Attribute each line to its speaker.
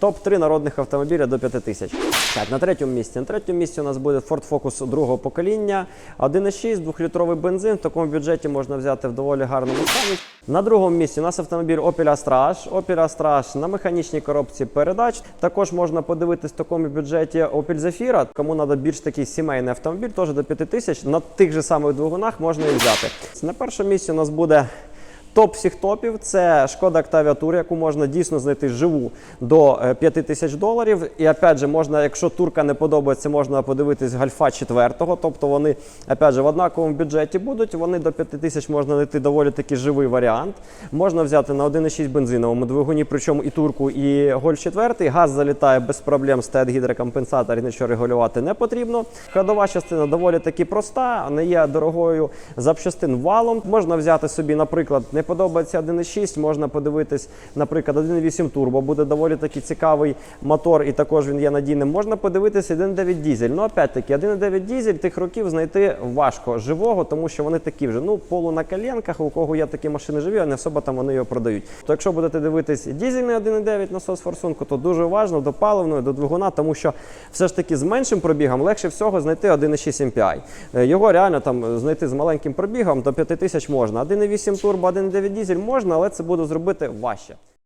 Speaker 1: Топ-3 народних автомобіля до 5 тисяч. Так, на третьому місці. На третьому місці у нас буде Ford Focus другого покоління. 1,6, 2-літровий бензин. В такому бюджеті можна взяти в доволі гарному стані. На другому місці у нас автомобіль Opel Astra. Opel Astra на механічній коробці передач. Також можна подивитись в такому бюджеті Opel Zafira. Кому треба більш такий сімейний автомобіль, теж до 5 тисяч. На тих же самих двигунах можна і взяти. На першому місці у нас буде Топ всіх топів це шкода Octavia Tour, яку можна дійсно знайти живу до е, 5 тисяч доларів. І опять же, можна, якщо турка не подобається, можна подивитись гальфа 4 Тобто вони опять же, в однаковому бюджеті будуть. Вони до 5 тисяч можна знайти доволі таки живий варіант. Можна взяти на 1,6 бензиновому двигуні, причому і турку, і гольф 4 Газ залітає без проблем, стоять гідрокомпенсатор, і нічого регулювати не потрібно. Ходова частина доволі таки проста, не є дорогою запчастин валом. Можна взяти собі, наприклад, не подобається 1.6, можна подивитись, наприклад, 1.8 турбо, буде доволі таки цікавий мотор, і також він є надійним. Можна подивитися 1.9 дізель. Ну, опять-таки, 1.9 дізель тих років знайти важко живого, тому що вони такі вже ну полу на коленках, у кого є такі машини живі, а не особо там вони його продають. То якщо будете дивитись дізельний 1.9 насос форсунку, то дуже уважно до паливної, до двигуна, тому що все ж таки з меншим пробігом легше всього знайти 1.6 MPI. Е, Його реально там знайти з маленьким пробігом до 5000 можна. 1.8 турбо, 1.9 дізель можна, але це буде зробити важче.